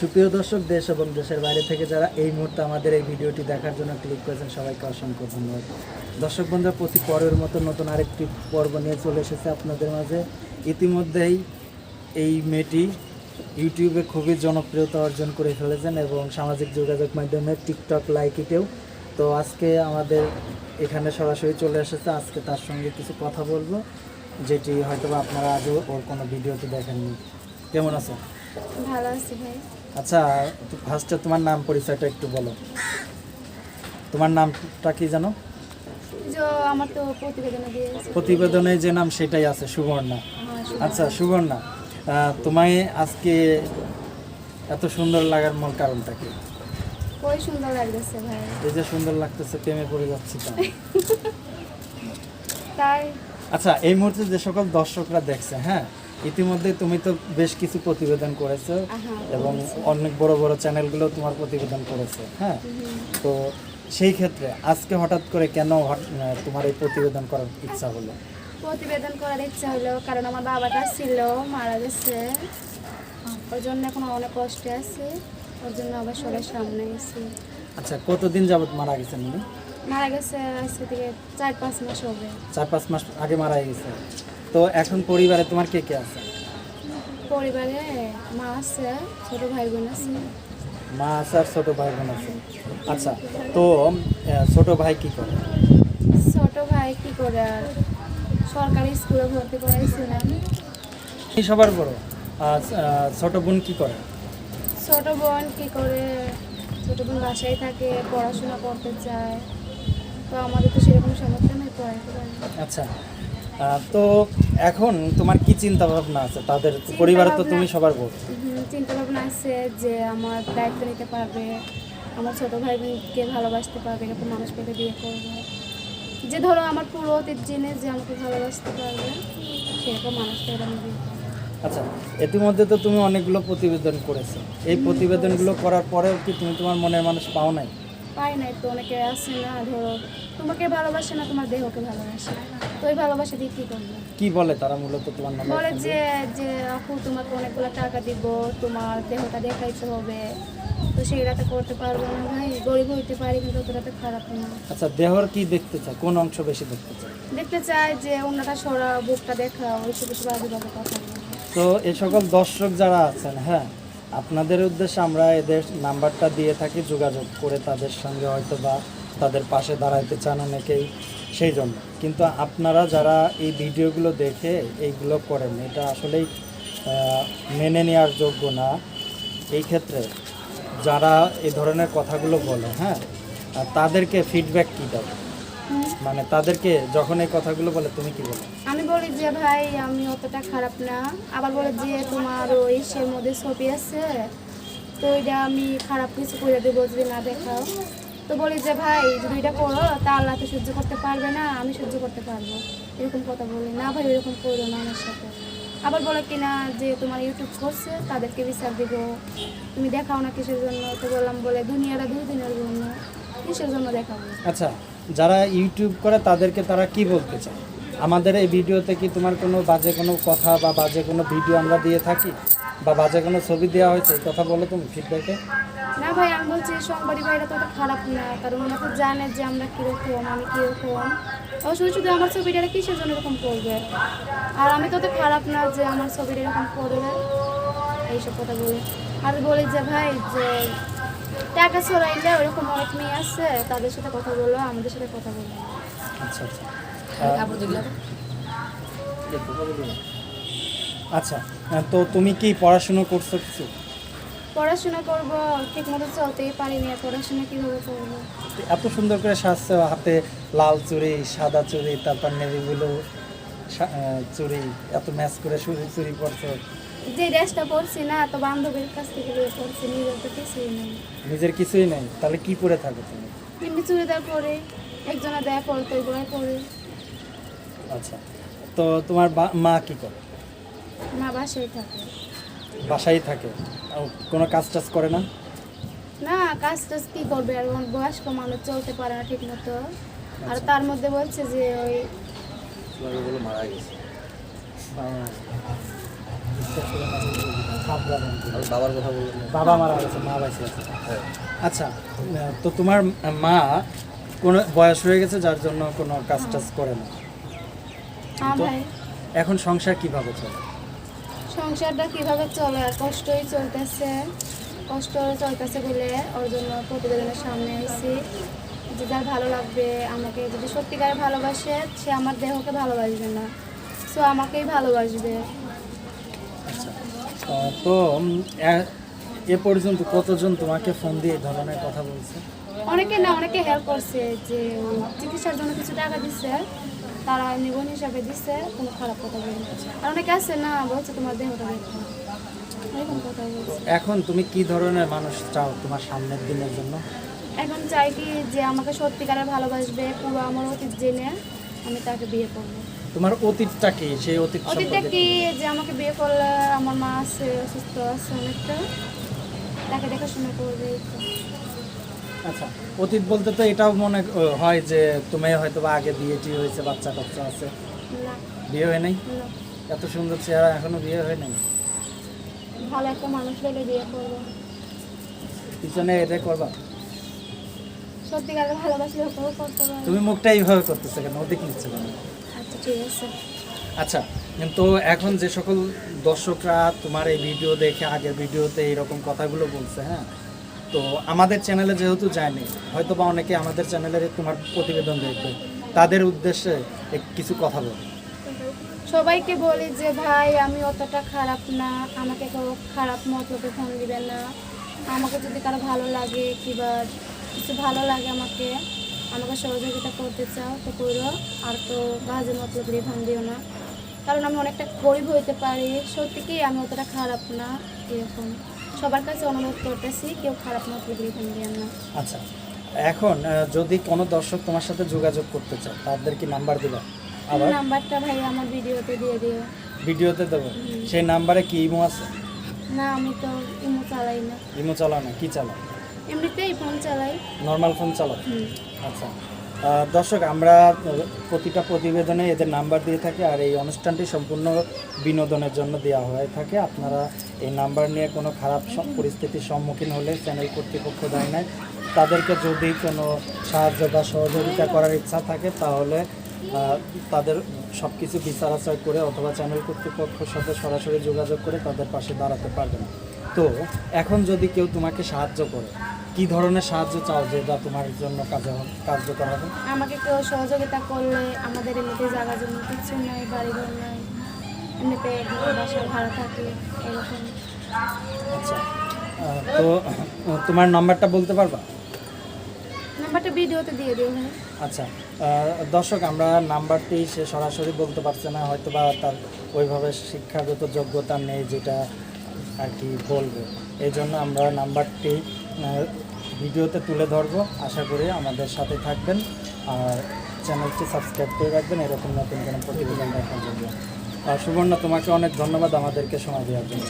সুপ্রিয় দর্শক, দেশ এবং দেশের বাইরে থেকে যারা এই মুহূর্তে আমাদের এই ভিডিওটি দেখার জন্য ক্লিক করেছেন, সবাইকে অসংখ্য ধন্যবাদ। দর্শক বন্ধুরা, প্রতি পর্বের মতো নতুন আরেকটি পর্ব নিয়ে চলে এসেছে আপনাদের মাঝে। ইতিমধ্যেই এই মেয়েটি ইউটিউবে খুবই জনপ্রিয়তা অর্জন করে ফেলেছেন এবং সামাজিক যোগাযোগ মাধ্যমে টিকটক লাইকিটেও তো আজকে আমাদের এখানে সরাসরি চলে এসেছে। আজকে তার সঙ্গে কিছু কথা বলব, যেটি হয়তো আপনারা আজও ওর কোনো ভিডিওতে দেখেননি। কেমন আছো ভালো আছি ভাই। আচ্ছা ফার্স্টে তোমার নাম পরিচয়টা একটু বলো। তোমার নামটা কি জানো? যে আমার তো প্রতিবেদনে যে নাম সেটাই আছে সুবর্ণা। হ্যাঁ, আচ্ছা সুবর্ণা তোমায় আজকে এত সুন্দর লাগার মূল কারণটা কি? সুন্দর লাগতেছে ভাই? এই যে সুন্দর লাগতেছে প্রেমে পড়ে যাচ্ছি তাই। আচ্ছা এই মুহূর্তে যে সকল দর্শকরা দেখছে হ্যাঁ ইতিমধ্যে তুমি তো বেশ কিছু প্রতিবেদন করেছ এবং অনেক বড় বড় চ্যানেলগুলো তোমার প্রতিবেদন করেছে হ্যাঁ? তো সেই ক্ষেত্রে আজকে হঠাৎ করে কেন তোমার এই প্রতিবেদন করার ইচ্ছা হলো? প্রতিবেদন করার ইচ্ছা হলো কারণ আমার বাবাটা ছিল মারা গেছে। ওর জন্য এখন অনেক কষ্টে আছে ওর জন্য আবার সবার সামনে গেছি আচ্ছা কতদিন যাবত মারা গেছেন উনি? মারা গেছে আজকে থেকে চার পাঁচ মাস হবে। চার পাঁচ মাস আগে মারা গেছে। তো এখন পরিবারে তোমার কে কে আছে? পরিবারে মা আছে ছোট ভাই বোন আছে। মা আছে আর ছোট ভাই বোন আছে। আচ্ছা তো ছোট ভাই কি করে? ছোট ভাই কি করে? আর সরকারি স্কুলে ভর্তি করাইছিলাম এই সবার বড়? ছোট বোন কি করে? ছোট বোন কি করে? ছোট বোন বাসায় থাকে পড়াশোনা করতে চায়। তো আমাদের তো সেরকম সামর্থ্য নেই পড়াইতে আচ্ছা তো এখন তোমার কি চিন্তা ভাবনা আছে? তাদের পরিবারে তো তুমি সবার হুম, চিন্তা ভাবনা আছে যে আমার দায়িত্ব নিতে পারবে আমার ছোট ভাই বোনকে ভালোবাসতে পারবে এরকম মানুষ পেলে বিয়ে করবে। যে ধরো আমার পুরো অতীত জেনে যে আমাকে ভালোবাসতে পারবে সেরকম মানুষ পেলে আমি বিয়ে আচ্ছা ইতিমধ্যে তো তুমি অনেকগুলো প্রতিবেদন করেছ। এই প্রতিবেদনগুলো করার পরেও কি তুমি তোমার মনের মানুষ পাও নাই? পাই নাই তো অনেকে আছে না ধরো তোমাকে ভালোবাসে না তোমার দেহকে ভালোবাসে। তো ওই ভালোবাসা দিয়ে কী করবে? কি বলে তারা মূলত তোমার নামে? বলে যে যে আপু তোমাকে অনেকগুলো টাকা দিব তোমার দেহটা দেখাইতে হবে। তো সেইটাতে করতে পারব না ভাই গরিব হইতে পারি কিন্তু অতটাতে খারাপ না। আচ্ছা দেহর কি দেখতে চায়? কোন অংশ বেশি দেখতে চায়? দেখতে চাই যে অন্যটা সরা বুকটা দেখা ওইসব কিছু বাজে বাজে কথা তো এই সকল দর্শক যারা আছেন হ্যাঁ আপনাদের উদ্দেশ্যে আমরা এদের নাম্বারটা দিয়ে থাকি, যোগাযোগ করে তাদের সঙ্গে হয়তো বা তাদের পাশে দাঁড়াইতে চান অনেকেই সেই জন্য। কিন্তু আপনারা যারা এই ভিডিওগুলো দেখে এইগুলো করেন, এটা আসলেই মেনে নেওয়ার যোগ্য না। এই ক্ষেত্রে যারা এই ধরনের কথাগুলো বলে হ্যাঁ তাদেরকে ফিডব্যাক কী দাও মানে তাদেরকে যখন এই কথাগুলো বলে, তুমি কি বলো? আমি বলি যে, ভাই, আমি অতটা খারাপ না। আবার বলে যে, তোমার ওই সে মধ্যে ছবি আছে, তো ওইটা আমি খারাপ কিছু করে দেবো যদি না দেখাও। তো বলি যে, ভাই, যদি এটা করো, তা আল্লাহ তো সহ্য করতে পারবে না, আমি সহ্য করতে পারব। এরকম কথা বলি। না ভাই এরকম করো না আমার সাথে। আবার বলে কিনা যে তোমার ইউটিউব করছে, তাদেরকে বিচার দিব। তুমি দেখাও না কিসের জন্য? তো বললাম বলে, দুনিয়াটা দুই দিনের জন্য। কিসের জন্য দেখাবো। আচ্ছা যারা ইউটিউব করে তাদেরকে তারা কি বলতে চায়? আমাদের এই ভিডিওতে কি তোমার কোনো বাজে কোনো কথা বা বাজে কোনো ভিডিও আমরা দিয়ে থাকি? বা বাজে কোনো ছবি দেওয়া হয়েছে? এই কথা বলো তুমি ফিডব্যাকে না ভাই আমি বলছি সংবাদী ভাইরা তো খারাপ না কারণ ওরা তো জানে যে আমরা কীরকম আমি কীরকম। অবশ্যই শুধু আমার ছবিটা কিসের জন্য এরকম করবে। আর আমি তো খারাপ না যে আমার ছবিটা এরকম করবে। এইসব কথা বলি। আর বলি যে ভাই যে টাকা ছড়াইলে ওরকম অনেক মেয়ে আছে তাদের সাথে কথা বলো আমাদের সাথে কথা বলো। আচ্ছা আচ্ছা। আচ্ছা তো তুমি কি পড়াশুনো করছ কিছু? পড়াশোনা করব ঠিক মতো চলতেই পারিনি আর পড়াশোনা কীভাবে করব? এত সুন্দর করে সাজছে হাতে লাল চুড়ি সাদা চুড়ি তারপর নেভি ব্লু চুড়ি এত ম্যাচ করে চুড়ি চুড়ি পরছো। যে ড্রেসটা পরছি না তো বান্ধবীর কাছ থেকে নিয়ে পড়ছি নিজের তো কিছুই নেই। নিজের কিছুই নেই। তাহলে কি পরে থাকো তুমি? এমনি চুড়িদার পরে একজনের দেয়া পড়তো ওইগুলো পরে। আচ্ছা। তো তোমার বা- মা কি করে? মা বাসায় থাকে। বাসায় থাকে। কোনো কাজ টাজ করে না? না কাজ টাজ কি করবে? আর ওর বয়স্ক মানুষ চলতে পারে না ঠিক মতো আর তার মধ্যে বলছে যে ওই আহ, ছিলেন বাবার কথা বললেন বাবা মারা গেছে মা বাইসে আছে। আচ্ছা তো তোমার মা কোনো বয়স হয়ে গেছে যার জন্য কোনো কাজ টাজ করে না? হ্যাঁ ভাই। এখন সংসার কীভাবে চলে? সংসারটা কীভাবে চলে? আর কষ্টই চলতেছে। কষ্ট চলতেছে বলে ওর জন্য প্রতিবেদনের সামনে এসেছি যে যার ভালো লাগবে আমাকে যদি সত্যিকারে ভালোবাসে সে আমার দেহকে ভালোবাসবে না। সো আমাকেই ভালোবাসবে। তো এ- পর্যন্ত কতজন তোমাকে ফোন দিয়ে এই ধরনের কথা বলছে? অনেকে না অনেকে হেল্প করছে যে চিকিৎসার জন্য কিছু টাকা দিচ্ছে তারা নিবন হিসাবে দিচ্ছে কোনো খারাপ কথা বলি আর অনেকে আছে না বলছে তোমার দেহটা দেখো। এখন তুমি কি ধরনের মানুষ চাও তোমার সামনের দিনের জন্য? এখন চাই কি যে আমাকে সত্যিকারে ভালোবাসবে পুরো আমার অতীত জেনে। আমি তাকে বিয়ে করব। তোমার অতীতটা কি? সেই অতীত অতীতটা কি? যে আমাকে বিয়ে করলে আমার মা আছে অসুস্থ আছে অনেকটা। তাকে দেখাশোনা করবে আচ্ছা অতীত বলতে তো এটাও মনে হয় যে তুমি হয়তো বা আগে বিয়ে টিয়ে হয়েছে বাচ্চা কাচ্চা আছে। না। বিয়ে হয় নাই? এত সুন্দর চেহারা এখনও বিয়ে হয় নাই? ভালো একটা মানুষ হলে বিয়ে করব। পিছনে এটা করবা? সত্যিকারে ভালোবাসলে ওকেও করতে পারব তুমি মুখটা এইভাবে করতেছে কেন? অধিক নিচ্ছে কেন আচ্ছা ঠিক আছে। আচ্ছা কিন্তু এখন যে সকল দর্শকরা তোমার এই ভিডিও দেখে আগের ভিডিওতে এইরকম কথাগুলো বলছে হ্যাঁ? তো আমাদের চ্যানেলে যেহেতু যায়নি হয়তো বা অনেকে আমাদের চ্যানেলের তোমার প্রতিবেদন দেখবে। তাদের উদ্দেশ্যে কিছু কথা বল। সবাইকে বলি যে ভাই আমি অতটা খারাপ না। আমাকে কেউ খারাপ মতলবে ফোন দিবেন না। আমাকে যদি কারও ভালো লাগে কিংবা কিছু ভালো লাগে আমাকে আমাকে সহযোগিতা করতে চাও তো করো। আর তো বাজে মতলব দিয়ে ফোন দিও না। কারণ আমি অনেকটা গরিব হইতে পারি। সত্যি কি আমি অতটা খারাপ না এরকম। সবার কাছে অনুরোধ করতেছি কেউ খারাপ মতলব দিয়ে ফোন দিও না। আচ্ছা এখন যদি কোনো দর্শক তোমার সাথে যোগাযোগ করতে চায় তাদের কি নাম্বার দিবা? আবার? নাম্বারটা ভাই আমার ভিডিওতে দিয়ে দিও। ভিডিওতে দেবো। সেই নাম্বারে কি ইমো আছে? না আমি তো ইমো চালাই না। ইমো চালাও না কি চালাও? এমনিতেই ফোন চালাই। নর্মাল ফোন হুম। আচ্ছা। দর্শক আমরা প্রতিটা প্রতিবেদনে এদের নাম্বার দিয়ে থাকি আর এই অনুষ্ঠানটি সম্পূর্ণ বিনোদনের জন্য দেওয়া হয়ে থাকে। আপনারা এই নাম্বার নিয়ে কোনো খারাপ পরিস্থিতির সম্মুখীন হলে চ্যানেল কর্তৃপক্ষ দেয় নাই। তাদেরকে যদি কোনো সাহায্য বা সহযোগিতা করার ইচ্ছা থাকে তাহলে তাদের সব কিছু বিচার আচার করে অথবা চ্যানেল কর্তৃপক্ষের সাথে সরাসরি যোগাযোগ করে তাদের পাশে দাঁড়াতে পারবেন। তো এখন যদি কেউ তোমাকে সাহায্য করে কি ধরনের সাহায্য চাও যেটা তোমার জন্য কাজে কার্যকর হবে? আমাকে কেউ সহযোগিতা করলে আমাদের এমনিতে জায়গা জমি কিছু নাই বাড়িঘর নাই এমনিতে একটা বাসা ভাড়া থাকে এরকম। আচ্ছা তো তোমার নাম্বারটা বলতে পারবা? নাম্বারটা ভিডিওতে দিয়ে দিও আচ্ছা দর্শক আমরা নাম্বারটি সে সরাসরি বলতে পারছে না হয়তো বা তার ওইভাবে শিক্ষাগত যোগ্যতা নেই যেটা আর কি বলব। এই জন্য আমরা নাম্বারটি ভিডিওতে তুলে ধরবো। আশা করি আমাদের সাথে থাকবেন। আর চ্যানেলটি সাবস্ক্রাইব করে রাখবেন। এরকম নতুন কোনো প্রতিবেদন দেখার জন্য। আর সুবর্ণা, তোমাকে অনেক ধন্যবাদ আমাদেরকে সময় দেওয়ার জন্য।